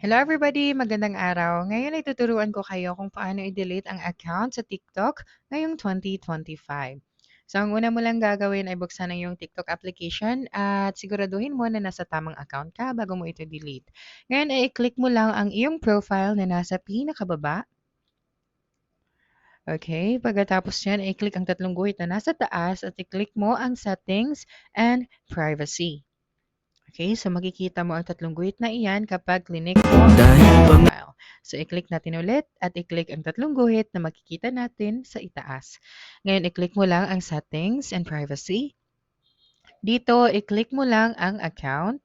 Hello everybody! Magandang araw. Ngayon ay tuturuan ko kayo kung paano i-delete ang account sa TikTok ngayong 2025. So, ang una mo lang gagawin ay buksan ang iyong TikTok application at siguraduhin mo na nasa tamang account ka bago mo ito delete. Ngayon ay i-click mo lang ang iyong profile na nasa pinakababa. Okay, pagkatapos yan, i-click ang tatlong guhit na nasa taas at i-click mo ang settings and privacy. Okay, so makikita mo ang tatlong guhit na iyan kapag clinic mo profile. So, i-click natin ulit at i-click ang tatlong guhit na makikita natin sa itaas. Ngayon, i-click mo lang ang settings and privacy. Dito, i-click mo lang ang account.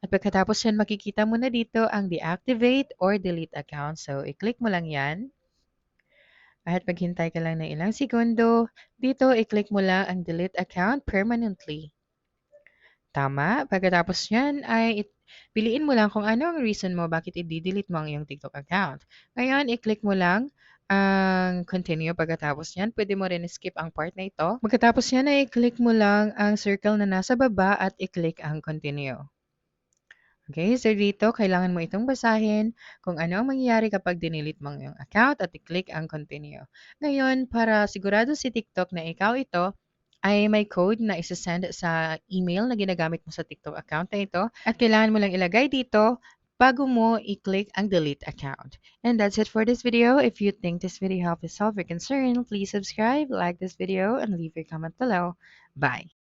At pagkatapos yan, makikita mo na dito ang deactivate or delete account. So, i-click mo lang yan. At paghintay ka lang ng ilang segundo, dito i-click mo lang ang delete account permanently. Tama. Pagkatapos yan ay piliin mo lang kung ano ang reason mo bakit i-delete mo ang iyong TikTok account. Ngayon, i-click mo lang ang continue pagkatapos yan. Pwede mo rin skip ang part na ito. Pagkatapos yan ay i-click mo lang ang circle na nasa baba at i-click ang continue. Okay, so dito, kailangan mo itong basahin kung ano ang mangyayari kapag dinilit mo ang iyong account at i-click ang continue. Ngayon, para sigurado si TikTok na ikaw ito, ay may code na isa-send sa email na ginagamit mo sa TikTok account na ito at kailangan mo lang ilagay dito bago mo i-click ang delete account. And that's it for this video. If you think this video helped you solve your concern, please subscribe, like this video, and leave your comment below. Bye!